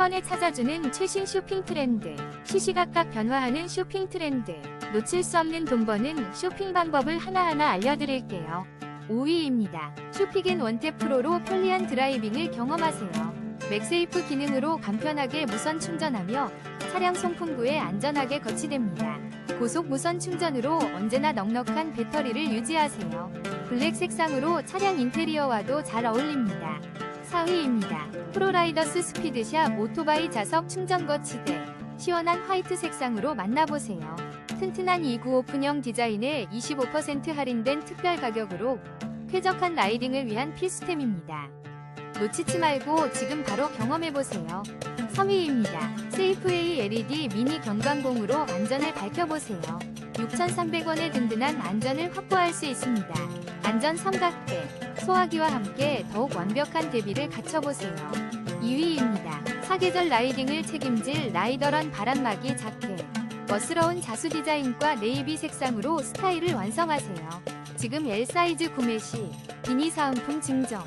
번에 찾아주는 최신 쇼핑 트렌드, 시시각각 변화하는 쇼핑 트렌드, 놓칠 수 없는 돈 버는 쇼핑 방법을 하나하나 알려드릴게요. 5위입니다. 쇼핑인 원탭 프로로 편리한 드라이빙을 경험하세요. 맥세이프 기능으로 간편하게 무선 충전하며 차량 송풍구에 안전하게 거치됩니다. 고속 무선 충전으로 언제나 넉넉한 배터리를 유지하세요. 블랙 색상으로 차량 인테리어와도 잘 어울립니다. 4위입니다. 프로라이더스 스피드샷 오토바이 자석 충전 거 치대. 시원한 화이트 색상으로 만나보세요. 튼튼한 295 오픈형 디자인에 25% 할인된 특별 가격으로 쾌적한 라이딩을 위한 필수템입니다. 놓치지 말고 지금 바로 경험해보세요. 3위입니다. 세이프웨이 LED 미니 경광봉으로 안전을 밝혀보세요. 6,300원의 든든한 안전을 확보할 수 있습니다. 안전 삼각대, 소화기와 함께 더욱 완벽한 대비를 갖춰보세요. 2위입니다. 사계절 라이딩을 책임질 라이더런 바람막이 자켓. 멋스러운 자수 디자인과 네이비 색상으로 스타일을 완성하세요. 지금 L 사이즈 구매 시 비니 사은품 증정.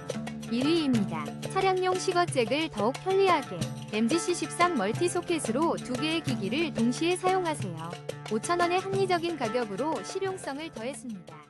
1위입니다. 차량용 시거잭을 더욱 편리하게 MGC13 멀티 소켓으로 두 개의 기기를 동시에 사용하세요. 5,000원의 합리적인 가격으로 실용성을 더했습니다.